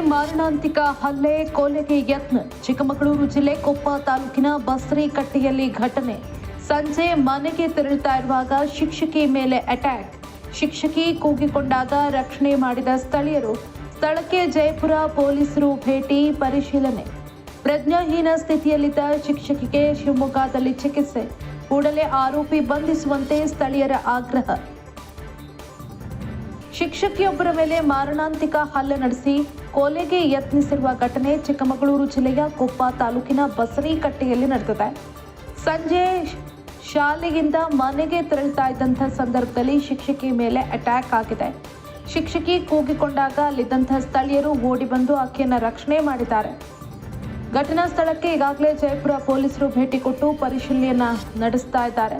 ಮಾರಣಾಂತಿಕ ಹಲ್ಲೆ, ಕೊಲೆಗೆ ಯತ್ನ. ಚಿಕ್ಕಮಗಳೂರು ಜಿಲ್ಲೆ ಕೊಪ್ಪ ತಾಲೂಕಿನ ಬಸ್ರಿ ಕಟ್ಟೆಯಲ್ಲಿ ಘಟನೆ. ಸಂಜೆ ಮನೆಗೆ ತೆರಳುತ್ತಾ ಇರುವಾಗ ಶಿಕ್ಷಕಿ ಮೇಲೆ ಅಟ್ಯಾಕ್ ಶಿಕ್ಷಕಿ ಕೂಗಿಕೊಂಡಾಗ ರಕ್ಷಣೆ ಮಾಡಿದ ಸ್ಥಳೀಯರು. ಸ್ಥಳಕ್ಕೆ ಜಯಪುರ ಪೊಲೀಸರು ಭೇಟಿ, ಪರಿಶೀಲನೆ. ಪ್ರಜ್ಞಾಹೀನ ಸ್ಥಿತಿಯಲ್ಲಿದ್ದ ಶಿಕ್ಷಕಿಗೆ ಶಿವಮೊಗ್ಗದಲ್ಲಿ ಚಿಕಿತ್ಸೆ. ಕೂಡಲೇ ಆರೋಪಿ ಬಂಧಿಸುವಂತೆ ಸ್ಥಳೀಯರ ಆಗ್ರಹ. ಶಿಕ್ಷಕಿಯೊಬ್ಬರ ಮೇಲೆ ಮಾರಣಾಂತಿಕ ಹಲ್ಲೆ ನಡೆಸಿ ಕೊಲೆಗೆ ಯತ್ನಿಸಿರುವ ಘಟನೆ ಚಿಕ್ಕಮಗಳೂರು ಜಿಲ್ಲೆಯ ಕೊಪ್ಪ ತಾಲೂಕಿನ ಬಸರೀಕಟ್ಟೆಯಲ್ಲಿ ನಡೆದಿದೆ. ಸಂಜೆ ಶಾಲೆಯಿಂದ ಮನೆಗೆ ತೆರಳುತ್ತಾ ಇದ್ದಂಥ ಸಂದರ್ಭದಲ್ಲಿ ಶಿಕ್ಷಕಿ ಮೇಲೆ ಅಟ್ಯಾಕ್ ಆಗಿದೆ. ಶಿಕ್ಷಕಿ ಕೂಗಿಕೊಂಡಾಗ ಅಲ್ಲಿದ್ದಂಥ ಸ್ಥಳೀಯರು ಓಡಿ ಬಂದು ಆಕೆಯನ್ನ ರಕ್ಷಣೆ ಮಾಡಿದ್ದಾರೆ. ಘಟನಾ ಸ್ಥಳಕ್ಕೆ ಈಗಾಗಲೇ ಜಯಪುರ ಪೊಲೀಸರು ಭೇಟಿ ಕೊಟ್ಟು ಪರಿಶೀಲನೆಯನ್ನ ನಡೆಸ್ತಾ ಇದ್ದಾರೆ.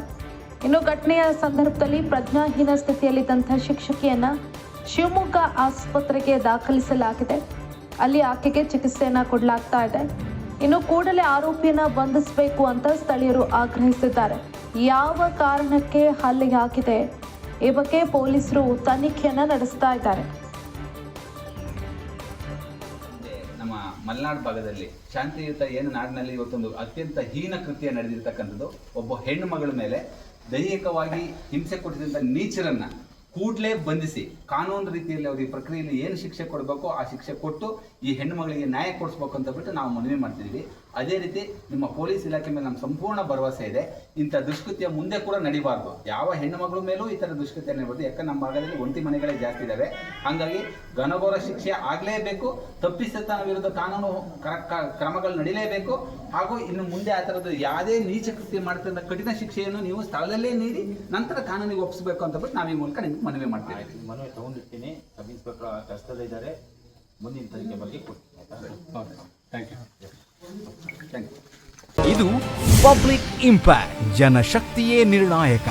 ಇನ್ನು ಘಟನೆಯ ಸಂದರ್ಭದಲ್ಲಿ ಪ್ರಜ್ಞಾಹೀನ ಸ್ಥಿತಿಯಲ್ಲಿದ್ದಂಥ ಶಿಕ್ಷಕಿಯನ್ನ ಶಿವಮೊಗ್ಗ ಆಸ್ಪತ್ರೆಗೆ ದಾಖಲಿಸಲಾಗಿದೆ. ಅಲ್ಲಿ ಆಕೆಗೆ ಚಿಕಿತ್ಸೆಯನ್ನ ಕೊಡಲಾಗ್ತಾ ಇದೆ. ಇನ್ನು ಕೂಡಲೇ ಆರೋಪಿಯನ್ನ ಬಂಧಿಸಬೇಕು ಅಂತ ಸ್ಥಳೀಯರು ಆಗ್ರಹಿಸಿದ್ದಾರೆ. ಯಾವ ಕಾರಣಕ್ಕೆ ಹಲ್ಲೆಯಾಗಿದೆ ಈ ಬಗ್ಗೆ ಪೊಲೀಸರು ತನಿಖೆಯನ್ನ ನಡೆಸ್ತಾ ಇದ್ದಾರೆ. ನಮ್ಮ ಮಲೆನಾಡು ಭಾಗದಲ್ಲಿ ಶಾಂತಿಯುತ ಏನು ನಾಡಿನಲ್ಲಿ ಇವತ್ತೊಂದು ಅತ್ಯಂತ ಹೀನ ಕೃತ್ಯ ನಡೆದಿರ್ತಕ್ಕಂಥದ್ದು, ಒಬ್ಬ ಹೆಣ್ಣು ಮಗಳ ಮೇಲೆ ದೈಹಿಕವಾಗಿ ಹಿಂಸೆ ಕೊಟ್ಟಿದ್ದಂಥ ನೀಚರನ್ನ ಕೂಡಲೇ ಬಂಧಿಸಿ ಕಾನೂನು ರೀತಿಯಲ್ಲಿ ಅವರಿಗೆ ಪ್ರಕ್ರಿಯೆಯಲ್ಲಿ ಏನು ಶಿಕ್ಷೆ ಕೊಡಬೇಕು, ಆ ಶಿಕ್ಷೆ ಕೊಟ್ಟು ಈ ಹೆಣ್ಣು ಮಗಳಿಗೆ ನ್ಯಾಯ ಕೊಡಿಸ್ಬೇಕು ಅಂತ ಬಿಟ್ಟು ನಾವು ಮನವಿ ಮಾಡ್ತಿದ್ದೀವಿ ಅದೇ ರೀತಿ ನಿಮ್ಮ ಪೊಲೀಸ್ ಇಲಾಖೆ ಮೇಲೆ ನಮ್ಮ ಸಂಪೂರ್ಣ ಭರವಸೆ ಇದೆ. ಇಂಥ ದುಷ್ಕೃತ್ಯ ಮುಂದೆ ಕೂಡ ನಡಿಬಾರ್ದು. ಯಾವ ಹೆಣ್ಣು ಮಗಳ ಮೇಲೂ ಈ ಥರ ದುಷ್ಕೃತ್ಯ ನಡೀಬಾರ್ದು. ಯಾಕಂದ್ರೆ ನಮ್ಮ ಭಾಗದಲ್ಲಿ ಒಂಟಿ ಮನೆಗಳೇ ಜಾಸ್ತಿ ಇದ್ದಾವೆ ಹಾಗಾಗಿ ಘನಘೋರ ಶಿಕ್ಷೆ ಆಗಲೇಬೇಕು. ತಪ್ಪಿಸತನ ವಿರುದ್ಧ ಕಾನೂನು ಕ್ರಮಗಳು ನಡೀಲೇಬೇಕು. ಹಾಗೂ ಇನ್ನು ಮುಂದೆ ಆ ಥರದ್ದು ಯಾವುದೇ ನೀಚ ಕೃತ್ಯ ಮಾಡ್ತಿರೋ ಕಠಿಣ ಶಿಕ್ಷೆಯನ್ನು ನೀವು ಸ್ಥಳದಲ್ಲೇ ನೀಡಿ ನಂತರ ಕಾನೂನಿಗೆ ಒಪ್ಪಿಸಬೇಕು ಅಂತ ಬಿಟ್ಟು ನಾವು ಈ ಮೂಲಕ ನಿಮ್ಗೆ ಮನವಿ ಮಾಡ್ತೀನಿ ಆಯ್ತು ಮನವಿ ತಗೊಂಡಿರ್ತೀನಿ. ಸಬ್ ಇನ್ಸ್ಪೆಕ್ಟರ್ ಕೆಲಸದಲ್ಲೇ ಇದ್ದಾರೆ. ಮುಂದಿನ ತನಿಖೆ ಬಗ್ಗೆ ಕೊಡ್ತೀನಿ ಥ್ಯಾಂಕ್ ಯು ಥ್ಯಾಂಕ್ ಯು ಇದು ಪಬ್ಲಿಕ್ ಇಂಪ್ಯಾಕ್ಟ್ ಜನಶಕ್ತಿಯೇ ನಿರ್ಣಾಯಕ.